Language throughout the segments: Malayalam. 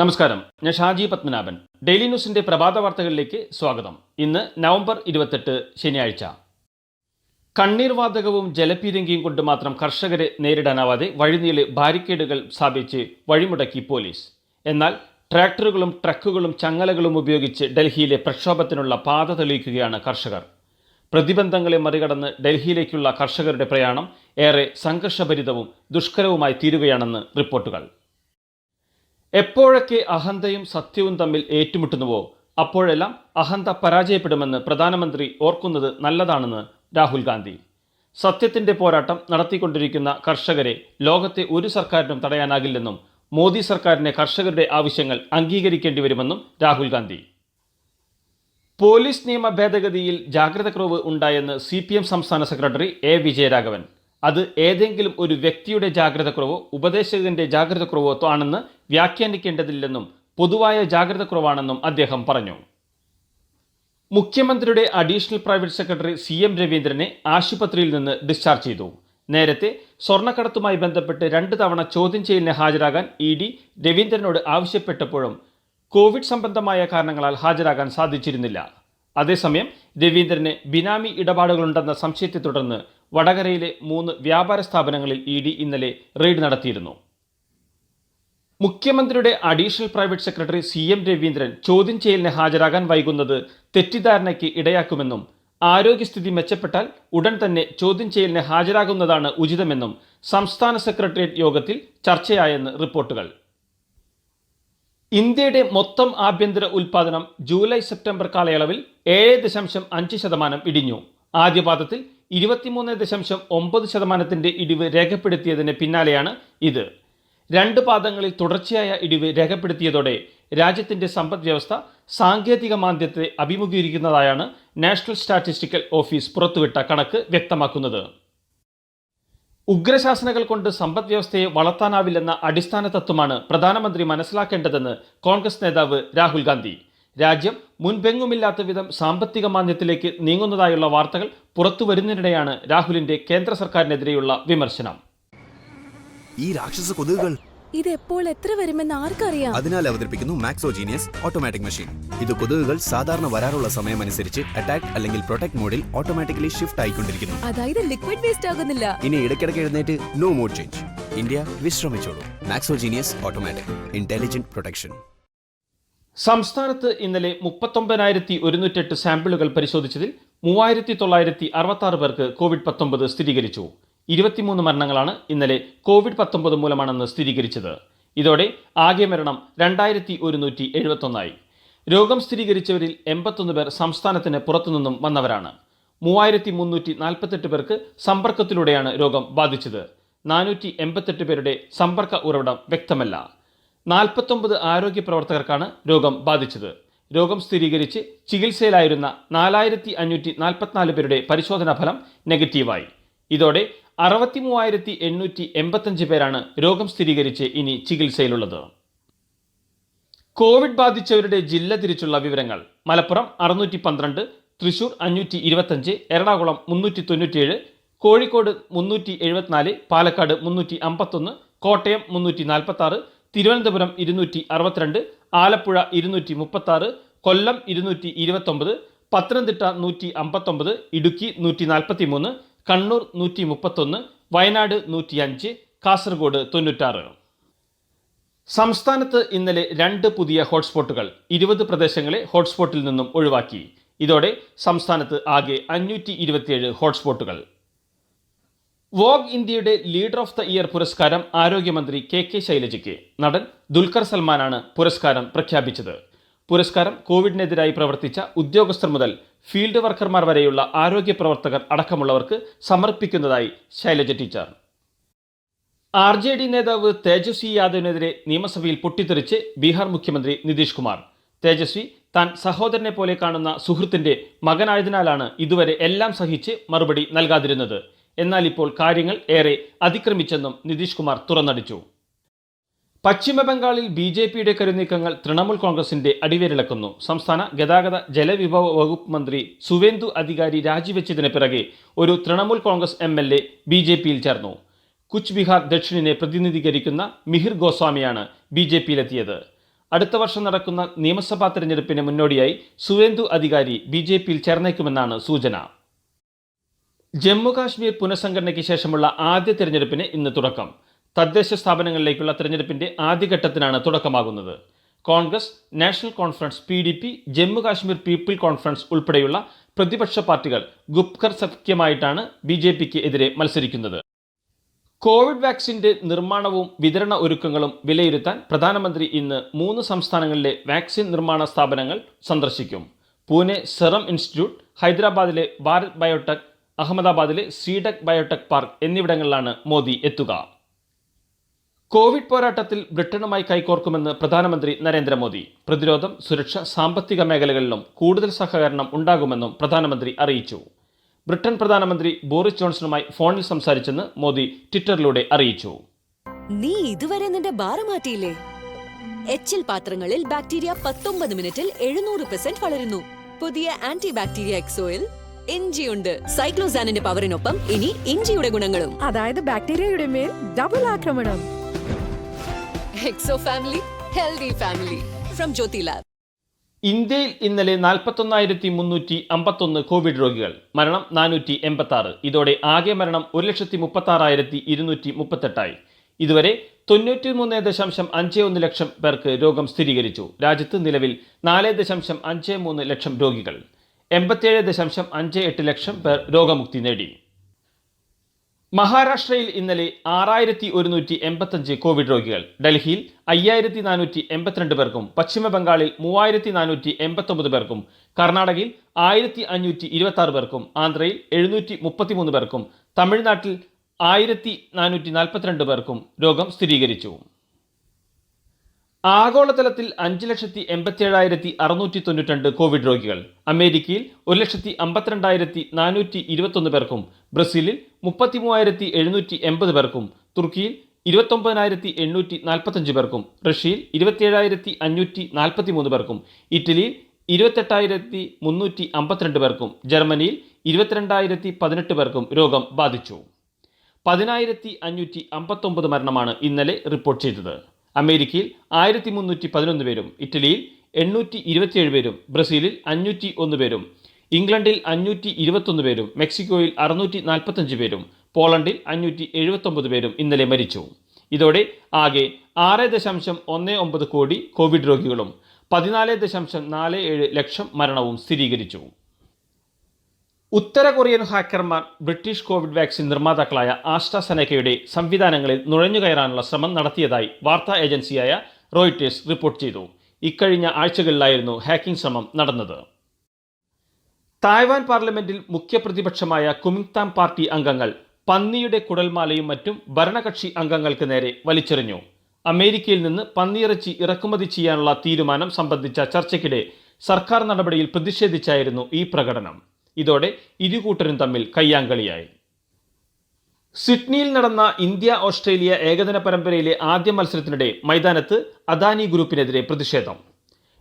നമസ്കാരം. ഞാൻ ഷാജി പത്മനാഭൻ. ഡെയിലി ന്യൂസിന്റെ പ്രഭാത വാർത്തകളിലേക്ക് സ്വാഗതം. ഇന്ന് നവംബർ ഇരുപത്തെട്ട് ശനിയാഴ്ച. കണ്ണീർ വാതകവും ജലപീരങ്കിയും കൊണ്ട് മാത്രം കർഷകരെ നേരിടാനാവാതെ വഴിനീളെ ബാരിക്കേഡുകൾ സ്ഥാപിച്ച് വഴിമുടക്കി പോലീസ്. എന്നാൽ ട്രാക്ടറുകളും ട്രക്കുകളും ചങ്ങലകളും ഉപയോഗിച്ച് ഡൽഹിയിലെ പ്രക്ഷോഭത്തിനുള്ള പാത തെളിയിക്കുകയാണ് കർഷകർ. പ്രതിബന്ധങ്ങളെ മറികടന്ന് ഡൽഹിയിലേക്കുള്ള കർഷകരുടെ പ്രയാണം ഏറെ സംഘർഷഭരിതവും ദുഷ്കരവുമായി തീരുകയാണെന്ന് റിപ്പോർട്ടുകൾ. എപ്പോഴൊക്കെ അഹന്തയും സത്യവും തമ്മിൽ ഏറ്റുമുട്ടുന്നുവോ അപ്പോഴെല്ലാം അഹന്ത പരാജയപ്പെടുമെന്ന് പ്രധാനമന്ത്രി ഓർക്കുന്നത് നല്ലതാണെന്ന് രാഹുൽ ഗാന്ധി. സത്യത്തിന്റെ പോരാട്ടം നടത്തിക്കൊണ്ടിരിക്കുന്ന കർഷകരെ ലോകത്തെ ഒരു സർക്കാരിനും തടയാനാകില്ലെന്നും മോദി സർക്കാരിനെ കർഷകരുടെ ആവശ്യങ്ങൾ അംഗീകരിക്കേണ്ടി വരുമെന്നും രാഹുൽ ഗാന്ധി. പോലീസ് നിയമ ഭേദഗതിയിൽ ജാഗ്രതക്കുറവ് ഉണ്ടായെന്ന് സി സംസ്ഥാന സെക്രട്ടറി എ വിജയരാഘവൻ. അത് ഏതെങ്കിലും ഒരു വ്യക്തിയുടെ ജാഗ്രതക്കുറവോ ഉപദേശകന്റെ ജാഗ്രതക്കുറവോ ആണെന്ന് വ്യാഖ്യാനിക്കേണ്ടതില്ലെന്നും പൊതുവായ ജാഗ്രതക്കുറവാണെന്നും അദ്ദേഹം പറഞ്ഞു. മുഖ്യമന്ത്രിയുടെ additional private secretary C M രവീന്ദ്രനെ ആശുപത്രിയിൽ നിന്ന് ഡിസ്ചാർജ് ചെയ്തു. നേരത്തെ സ്വർണക്കടത്തുമായി ബന്ധപ്പെട്ട് രണ്ട് തവണ ചോദ്യം ചെയ്യലിന് ഹാജരാകാൻ ഇ ഡി രവീന്ദ്രനോട് ആവശ്യപ്പെട്ടപ്പോഴും കോവിഡ് സംബന്ധമായ കാരണങ്ങളാൽ ഹാജരാകാൻ സാധിച്ചിരുന്നില്ല. അതേസമയം രവീന്ദ്രന് ബിനാമി ഇടപാടുകളുണ്ടെന്ന സംശയത്തെ തുടർന്ന് വടകരയിലെ മൂന്ന് വ്യാപാര സ്ഥാപനങ്ങളിൽ ഇ ഡി ഇന്നലെ റെയ്ഡ് നടത്തിയിരുന്നു. മുഖ്യമന്ത്രിയുടെ additional private secretary C M Raveendran ചോദ്യം ചെയ്യലിന് ഹാജരാകാൻ വൈകുന്നത് തെറ്റിദ്ധാരണയ്ക്ക് ഇടയാക്കുമെന്നും ആരോഗ്യസ്ഥിതി മെച്ചപ്പെട്ടാൽ ഉടൻ തന്നെ ചോദ്യം ചെയ്യലിന് ഹാജരാകുന്നതാണ് ഉചിതമെന്നും സംസ്ഥാന സെക്രട്ടേറിയറ്റ് യോഗത്തിൽ ചർച്ചയായെന്ന് റിപ്പോർട്ടുകൾ. ഇന്ത്യയുടെ മൊത്തം ആഭ്യന്തര ഉൽപാദനം ജൂലൈ സെപ്റ്റംബർ കാലയളവിൽ ഏഴ് ദശാംശം അഞ്ച് ശതമാനം ഇടിഞ്ഞു. ആദ്യപാദത്തിൽ ഇരുപത്തിമൂന്ന് ദശാംശം ഒമ്പത് ശതമാനത്തിന്റെ ഇടിവ് രേഖപ്പെടുത്തിയതിന് പിന്നാലെയാണ് ഇത്. രണ്ട് പാദങ്ങളിൽ തുടർച്ചയായ ഇടിവ് രേഖപ്പെടുത്തിയതോടെ രാജ്യത്തിന്റെ സമ്പദ് വ്യവസ്ഥ സാങ്കേതിക മാന്ദ്യത്തെ അഭിമുഖീകരിക്കുന്നതായാണ് നാഷണൽ സ്റ്റാറ്റിസ്റ്റിക്കൽ ഓഫീസ് പുറത്തുവിട്ട കണക്ക് വ്യക്തമാക്കുന്നത്. ഉഗ്രശാസനകൾ കൊണ്ട് സമ്പദ് വ്യവസ്ഥയെ വളർത്താനാവില്ലെന്ന അടിസ്ഥാന തത്വമാണ് പ്രധാനമന്ത്രി മനസ്സിലാക്കേണ്ടതെന്ന് കോൺഗ്രസ് നേതാവ് രാഹുൽ ഗാന്ധി. രാജ്യം മുൻപെങ്ങുമില്ലാത്ത വിധം സാമ്പത്തിക മാന്ദ്യത്തിലേക്ക് നീങ്ങുന്നതായുള്ള വാർത്തകൾ പുറത്തു വരുന്നതിനിടെയാണ് രാഹുലിന്റെ കേന്ദ്ര സർക്കാരിനെതിരെയുള്ള വിമർശനം. ഈ രാക്ഷസ കൊതുകുകൾ ഇത് എപ്പോൾ എത്ര വരുമെന്ന് ആർക്കറിയാം? അതിനാൽ അവതരിപ്പിക്കുന്നു മാക്സോജീനിയസ് ഓട്ടോമാറ്റിക് മെഷീൻ ഇത് കൊതുകുകൾ സാധാരണ വരാറുള്ള സമയം അനുസരിച്ച് അറ്റാക്ക് അല്ലെങ്കിൽ പ്രൊട്ടക്ട് മോഡിൽ ഓട്ടോമാറ്റിക്കലി ഷിഫ്റ്റ് ആയിക്കൊണ്ടിരിക്കുന്നു. അതായത് ലിക്വിഡ് വേസ്റ്റ് ആകുന്നില്ല. ഇനി ഇടയ്ക്കിടയ്ക്ക് എഴുന്നേറ്റ് നോ മോഡ് ചേഞ്ച് ഇന്ത്യ വിശ്രമിച്ചോളൂ. മാക്സോജീനിയസ് ഓട്ടോമാറ്റിക് ഇന്റലിജന്റ് പ്രൊട്ടക്ഷൻ സംസ്ഥാനത്ത് ഇന്നലെ മുപ്പത്തൊമ്പതിനായിരത്തി ഒരുന്നൂറ്റെട്ട് സാമ്പിളുകൾ പരിശോധിച്ചതിൽ മൂവായിരത്തി തൊള്ളായിരത്തി അറുപത്തി ആറ് പേർക്ക് കോവിഡ് പത്തൊമ്പത് സ്ഥിരീകരിച്ചു. ഇരുപത്തിമൂന്ന് മരണങ്ങളാണ് ഇന്നലെ കോവിഡ് പത്തൊമ്പത് മൂലമാണെന്ന് സ്ഥിരീകരിച്ചത്. ഇതോടെ ആകെ മരണം രണ്ടായിരത്തി ഒരുന്നൂറ്റി എഴുപത്തൊന്നായി. രോഗം സ്ഥിരീകരിച്ചവരിൽ എൺപത്തൊന്ന് പേർ സംസ്ഥാനത്തിന് പുറത്തുനിന്നും വന്നവരാണ്. മൂവായിരത്തി മുന്നൂറ്റി നാൽപ്പത്തെട്ട് പേർക്ക് സമ്പർക്കത്തിലൂടെയാണ് രോഗം ബാധിച്ചത്. നാനൂറ്റി എൺപത്തെട്ട് പേരുടെ സമ്പർക്ക ഉറവിടം വ്യക്തമല്ല. നാൽപ്പത്തൊമ്പത് ആരോഗ്യ പ്രവർത്തകർക്കാണ് രോഗം ബാധിച്ചത്. രോഗം സ്ഥിരീകരിച്ച് ചികിത്സയിലായിരുന്ന നാലായിരത്തി അഞ്ഞൂറ്റി നാൽപ്പത്തിനാല് പേരുടെ പരിശോധനാ ഫലം നെഗറ്റീവായി. ഇതോടെ അറുപത്തി മൂവായിരത്തി എണ്ണൂറ്റി എൺപത്തഞ്ച് പേരാണ് രോഗം സ്ഥിരീകരിച്ച് ഇനി ചികിത്സയിലുള്ളത്. കോവിഡ് ബാധിച്ചവരുടെ ജില്ല തിരിച്ചുള്ള വിവരങ്ങൾ. മലപ്പുറം അറുന്നൂറ്റി പന്ത്രണ്ട് തൃശൂർ അഞ്ഞൂറ്റി ഇരുപത്തഞ്ച് എറണാകുളം മുന്നൂറ്റി തൊണ്ണൂറ്റിയേഴ് കോഴിക്കോട് മുന്നൂറ്റി എഴുപത്തിനാല് പാലക്കാട് മുന്നൂറ്റി അമ്പത്തൊന്ന് കോട്ടയം മുന്നൂറ്റി നാൽപ്പത്തി ആറ് തിരുവനന്തപുരം ഇരുന്നൂറ്റി അറുപത്തിരണ്ട് ആലപ്പുഴ ഇരുന്നൂറ്റി മുപ്പത്തി ആറ് കൊല്ലം ഇരുന്നൂറ്റി ഇരുപത്തൊമ്പത് പത്തനംതിട്ട നൂറ്റി അമ്പത്തൊമ്പത് ഇടുക്കി നൂറ്റി നാൽപ്പത്തി മൂന്ന് കണ്ണൂർ നൂറ്റി മുപ്പത്തൊന്ന് വയനാട് നൂറ്റിയഞ്ച് കാസർഗോഡ് തൊണ്ണൂറ്റാറ്. സംസ്ഥാനത്ത് ഇന്നലെ രണ്ട് പുതിയ ഹോട്ട്സ്പോട്ടുകൾ ഇരുപത് പ്രദേശങ്ങളെ ഹോട്ട്സ്പോട്ടിൽ നിന്നും ഒഴിവാക്കി. ഇതോടെ സംസ്ഥാനത്ത് ആകെ അഞ്ഞൂറ്റി ഇരുപത്തിയേഴ് ഹോട്ട്സ്പോട്ടുകൾ വോഗ് ഇന്ത്യയുടെ ലീഡർ ഓഫ് ദ ഇയർ പുരസ്കാരം ആരോഗ്യമന്ത്രി കെ കെ ശൈലജയ്ക്ക്. നടൻ ദുൽഖർ സൽമാനാണ് പുരസ്കാരം പ്രഖ്യാപിച്ചത്. പുരസ്കാരം കോവിഡിനെതിരായി പ്രവർത്തിച്ച ഉദ്യോഗസ്ഥർ മുതൽ ഫീൽഡ് വർക്കർമാർ വരെയുള്ള ആരോഗ്യ പ്രവർത്തകർ അടക്കമുള്ളവർക്ക് സമർപ്പിക്കുന്നതായി Shailaja teacher. R J D നേതാവ് തേജസ്വി യാദവിനെതിരെ നിയമസഭയിൽ പൊട്ടിത്തെറിച്ച് ബീഹാർ മുഖ്യമന്ത്രി നിതീഷ് കുമാർ. തേജസ്വി താൻ സഹോദരനെ പോലെ കാണുന്ന സുഹൃത്തിന്റെ മകനായതിനാലാണ് ഇതുവരെ എല്ലാം സഹിച്ച് മറുപടി നൽകാതിരുന്നത്. എന്നാൽ ഇപ്പോൾ കാര്യങ്ങൾ ഏറെ അതിക്രമിച്ചെന്നും നിതീഷ് കുമാർ തുറന്നടിച്ചു. പശ്ചിമബംഗാളിൽ ബി ജെ പിയുടെ കരുനീക്കങ്ങൾ തൃണമൂൽ കോൺഗ്രസിന്റെ അടിവേരിളക്കുന്നു. സംസ്ഥാന ഗതാഗത ജലവിഭവ വകുപ്പ് മന്ത്രി സുവേന്ദു അധികാരി രാജിവെച്ചതിന് പിറകെ ഒരു Trinamool Congress M L A B J പിയിൽ ചേർന്നു. കുച്ച് ബിഹാർ ദക്ഷിണിനെ പ്രതിനിധീകരിക്കുന്ന മിഹിർ ഗോസ്വാമിയാണ് ബി ജെ പിയിലെത്തിയത്. അടുത്ത വർഷം നടക്കുന്ന നിയമസഭാ തെരഞ്ഞെടുപ്പിന് മുന്നോടിയായി സുവേന്ദു അധികാരി ബി ജെ പിയിൽ ചേർന്നേക്കുമെന്നാണ് സൂചന. ജമ്മു കാശ്മീർ പുനഃസംഘടനയ്ക്ക് ശേഷമുള്ള ആദ്യ തെരഞ്ഞെടുപ്പിന് ഇന്ന് തുടക്കം. തദ്ദേശ സ്ഥാപനങ്ങളിലേക്കുള്ള തിരഞ്ഞെടുപ്പിന്റെ ആദ്യഘട്ടത്തിനാണ് തുടക്കമാകുന്നത്. Congress National Conference P D P Jammu Kashmir People Conference ഉൾപ്പെടെയുള്ള പ്രതിപക്ഷ പാർട്ടികൾ ഗുപ്കർ സഖ്യമായിട്ടാണ് ബി ജെ പിക്ക് എതിരെ മത്സരിക്കുന്നത്. കോവിഡ് വാക്സിന്റെ നിർമ്മാണവും വിതരണ ഒരുക്കങ്ങളും വിലയിരുത്താൻ പ്രധാനമന്ത്രി ഇന്ന് മൂന്ന് സംസ്ഥാനങ്ങളിലെ വാക്സിൻ നിർമ്മാണ സ്ഥാപനങ്ങൾ സന്ദർശിക്കും. പൂനെ സെറം ഇൻസ്റ്റിറ്റ്യൂട്ട് ഹൈദരാബാദിലെ ഭാരത് ബയോടെക് അഹമ്മദാബാദിലെ സീഡക് ബയോടെക് പാർക്ക് എന്നിവിടങ്ങളിലാണ് മോദി എത്തുക. കോവിഡ് പോരാട്ടത്തിൽ ബ്രിട്ടനുമായി കൈകോർക്കുമെന്ന് പ്രധാനമന്ത്രി നരേന്ദ്രമോദി. പ്രതിരോധം സുരക്ഷ സാമ്പത്തിക മേഖലകളിലും കൂടുതൽ സഹകരണം ഉണ്ടാകുമെന്നും പ്രധാനമന്ത്രി അറിയിച്ചു. ബ്രിട്ടൻ പ്രധാനമന്ത്രി ബോറിസ് ജോൺസണുമായി ഫോണിൽ സംസാരിച്ചെന്ന് മോദി ട്വിറ്ററിലൂടെ അറിയിച്ചു. നീ ഇതുവരെ നിന്റെ ബാറ മാറ്റിയില്ലേ? എച്ചിൽ പാത്രങ്ങളിൽ ബാക്ടീരിയ പത്തൊമ്പത് മിനിറ്റിൽ എഴുന്നൂറ് പെർസെന്റ് വളരുന്നു. പുതിയ ആന്റി ബാക്ടീരിയ എക്സോയിൽ ഇഞ്ചിയുണ്ട് സൈക്ലോസാനിന്റെ പവറിനൊപ്പം ഇനി ഇഞ്ചിയുടെ ഗുണങ്ങളും. അതായത് ബാക്ടീരിയയുടെ മേൽ ഡബിൾ ആക്രമണം. Exo family healthy family from Jyothy lab ഇന്ത്യയിൽ ഇന്നലെ നാൽപ്പത്തൊന്നായിരത്തി മുന്നൂറ്റി അമ്പത്തൊന്ന് കോവിഡ് രോഗികൾ മരണം നാനൂറ്റി എൺപത്തി ആറ് ഇതോടെ ആകെ മരണം ഒരു ലക്ഷത്തി മുപ്പത്തി ആറായിരത്തി ഇരുന്നൂറ്റി മുപ്പത്തെട്ടായി. ഇതുവരെ തൊണ്ണൂറ്റി മൂന്ന് ദശാംശം അഞ്ച് ഒന്ന് ലക്ഷം പേർക്ക് രോഗം സ്ഥിരീകരിച്ചു. രാജ്യത്ത് നിലവിൽ നാല് ദശാംശം അഞ്ച് മൂന്ന് ലക്ഷം രോഗികൾ. എൺപത്തിയേഴ് ദശാംശം അഞ്ച് എട്ട് ലക്ഷം പേർ രോഗമുക്തി നേടി. മഹാരാഷ്ട്രയിൽ ഇന്നലെ ആറായിരത്തി ഒരുന്നൂറ്റി എൺപത്തഞ്ച് കോവിഡ് രോഗികൾ. ഡൽഹിയിൽ അയ്യായിരത്തി നാനൂറ്റി എൺപത്തിരണ്ട് പേർക്കും പശ്ചിമ ബംഗാളിൽ മൂവായിരത്തി നാനൂറ്റി എൺപത്തൊമ്പത് പേർക്കും കർണാടകയിൽ ആയിരത്തി അഞ്ഞൂറ്റി ഇരുപത്തി ആറ് പേർക്കും ആന്ധ്രയിൽ എഴുന്നൂറ്റി മുപ്പത്തിമൂന്ന് പേർക്കും തമിഴ്നാട്ടിൽ ആയിരത്തി നാനൂറ്റി നാൽപ്പത്തിരണ്ട് പേർക്കും രോഗം സ്ഥിരീകരിച്ചു. ആഗോളതലത്തിൽ അഞ്ച് ലക്ഷത്തി എൺപത്തിയേഴായിരത്തി അറുന്നൂറ്റി തൊണ്ണൂറ്റിരണ്ട് കോവിഡ് രോഗികൾ. അമേരിക്കയിൽ ഒരു ലക്ഷത്തി അമ്പത്തിരണ്ടായിരത്തി നാനൂറ്റി ഇരുപത്തൊന്ന് പേർക്കും ബ്രസീലിൽ മുപ്പത്തി മൂവായിരത്തി എഴുന്നൂറ്റി എൺപത് പേർക്കും തുർക്കിയിൽ ഇരുപത്തൊമ്പതിനായിരത്തി എണ്ണൂറ്റി നാൽപ്പത്തഞ്ച് പേർക്കും റഷ്യയിൽ ഇരുപത്തിയേഴായിരത്തി അഞ്ഞൂറ്റി നാൽപ്പത്തി മൂന്ന് പേർക്കും ഇറ്റലിയിൽ ഇരുപത്തെട്ടായിരത്തി മുന്നൂറ്റി അമ്പത്തിരണ്ട് പേർക്കും ജർമ്മനിയിൽ ഇരുപത്തിരണ്ടായിരത്തി പതിനെട്ട് പേർക്കും രോഗം ബാധിച്ചു. പതിനായിരത്തി അഞ്ഞൂറ്റി അമ്പത്തൊമ്പത് മരണമാണ് ഇന്നലെ റിപ്പോർട്ട് ചെയ്തത്. അമേരിക്കയിൽ ആയിരത്തി മുന്നൂറ്റി പതിനൊന്ന് പേരും ഇറ്റലിയിൽ എണ്ണൂറ്റി ഇരുപത്തിയേഴ് പേരും ബ്രസീലിൽ അഞ്ഞൂറ്റി ഒന്ന് പേരും ഇംഗ്ലണ്ടിൽ അഞ്ഞൂറ്റി ഇരുപത്തൊന്ന് പേരും മെക്സിക്കോയിൽ അറുന്നൂറ്റി നാൽപ്പത്തഞ്ച് പേരും പോളണ്ടിൽ അഞ്ഞൂറ്റി എഴുപത്തൊമ്പത് പേരും ഇന്നലെ മരിച്ചു. ഇതോടെ ആകെ ആറ് ദശാംശം ഒന്ന് ഒമ്പത് കോടി കോവിഡ് രോഗികളും പതിനാല് ദശാംശം നാല് ഏഴ് ലക്ഷം മരണവും സ്ഥിരീകരിച്ചു. ഉത്തര കൊറിയൻ ഹാക്കർമാർ ബ്രിട്ടീഷ് കോവിഡ് വാക്സിൻ നിർമ്മാതാക്കളായ ആസ്ട്രാസെനക്കയുടെ സംവിധാനങ്ങളിൽ നുഴഞ്ഞുകയറാനുള്ള ശ്രമം നടത്തിയതായി വാർത്താ ഏജൻസിയായ റോയിറ്റേഴ്സ് റിപ്പോർട്ട് ചെയ്തു. ഇക്കഴിഞ്ഞ ആഴ്ചകളിലായിരുന്നു ഹാക്കിംഗ് ശ്രമം നടന്നത്. തായ്വാൻ പാർലമെന്റിൽ മുഖ്യപ്രതിപക്ഷമായ കുമിങ്താം പാർട്ടി അംഗങ്ങൾ പന്നിയുടെ കുടൽമാലയും മറ്റും ഭരണകക്ഷി അംഗങ്ങൾക്ക് നേരെ വലിച്ചെറിഞ്ഞു. അമേരിക്കയിൽ നിന്ന് പന്നിയിറച്ചി ഇറക്കുമതി ചെയ്യാനുള്ള തീരുമാനം സംബന്ധിച്ച ചർച്ചയ്ക്കിടെ സർക്കാർ നടപടിയിൽ പ്രതിഷേധിച്ചായിരുന്നു ഈ പ്രകടനം. ഇതോടെ ഇരുകൂട്ടരും തമ്മിൽ കയ്യാങ്കളിയായി. സിഡ്നിയിൽ നടന്ന ഇന്ത്യ ഓസ്ട്രേലിയ ഏകദിന പരമ്പരയിലെ ആദ്യ മത്സരത്തിനിടെ മൈതാനത്ത് അദാനി ഗ്രൂപ്പിനെതിരെ പ്രതിഷേധം.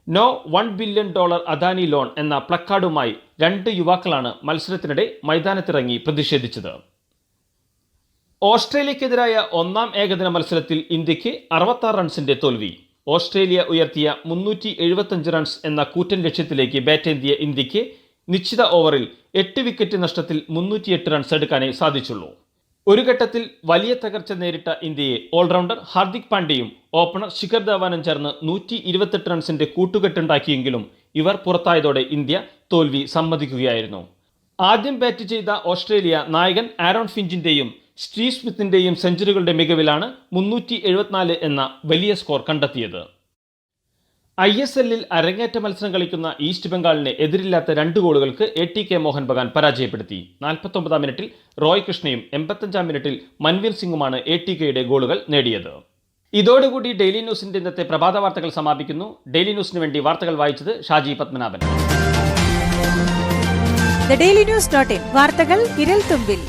No one billion dollar Adani loan എന്ന പ്ലക്കാർഡുമായി രണ്ട് യുവാക്കളാണ് മത്സരത്തിനിടെ മൈതാനത്തിറങ്ങി പ്രതിഷേധിച്ചത്. ഓസ്ട്രേലിയക്കെതിരായ ഒന്നാം ഏകദിന മത്സരത്തിൽ ഇന്ത്യയ്ക്ക് അറുപത്താറ് റൺസിന്റെ തോൽവി. ഓസ്ട്രേലിയ ഉയർത്തിയ മുന്നൂറ്റി റൺസ് എന്ന കൂറ്റൻ ലക്ഷ്യത്തിലേക്ക് ബാറ്റേന്തിയ ഇന്ത്യയ്ക്ക് നിശ്ചിത ഓവറിൽ എട്ട് വിക്കറ്റ് നഷ്ടത്തിൽ മുന്നൂറ്റിയെട്ട് റൺസ് എടുക്കാനേ സാധിച്ചുള്ളൂ. ഒരു ഘട്ടത്തിൽ വലിയ തകർച്ച നേരിട്ട ഇന്ത്യയെ ഓൾറൗണ്ടർ ഹാർദിക് പാണ്ഡ്യയും ഓപ്പണർ ശിഖർ ധവാനും ചേർന്ന് നൂറ്റി ഇരുപത്തെട്ട് റൺസിന്റെ കൂട്ടുകെട്ടുണ്ടാക്കിയെങ്കിലും ഇവർ പുറത്തായതോടെ ഇന്ത്യ തോൽവി സമ്മതിക്കുകയായിരുന്നു. ആദ്യം ബാറ്റ് ചെയ്ത ഓസ്ട്രേലിയ നായകൻ ആരോൺ ഫിഞ്ചിന്റെയും സ്റ്റീവ് സ്മിത്തിന്റെയും സെഞ്ചുറികളുടെ മികവിലാണ് മുന്നൂറ്റി എന്ന വലിയ സ്കോർ കണ്ടെത്തിയത്. ഐ എസ് എല്ലിൽ അരങ്ങേറ്റ മത്സരം കളിക്കുന്ന ഈസ്റ്റ് ബംഗാളിനെ എതിരില്ലാത്ത രണ്ട് ഗോളുകൾക്ക് A T K Mohun Bagan പരാജയപ്പെടുത്തി. നാൽപ്പത്തൊമ്പതാം മിനിറ്റിൽ റോയ് കൃഷ്ണയും എൺപത്തഞ്ചാം മിനിറ്റിൽ മൻവീർ സിംഗുമാണ് എ ടി കെയുടെ ഗോളുകൾ നേടിയത്. ഇതോടുകൂടി ഡെയിലി ന്യൂസിന്റെ ഇന്നത്തെ പ്രഭാത വാർത്തകൾ സമാപിക്കുന്നു. ഡെയിലി ന്യൂസിന് വേണ്ടി വാർത്തകൾ വായിച്ചത് ഷാജി പത്മനാഭൻ. വാർത്തകൾ വിരൽ തുമ്പിൽ.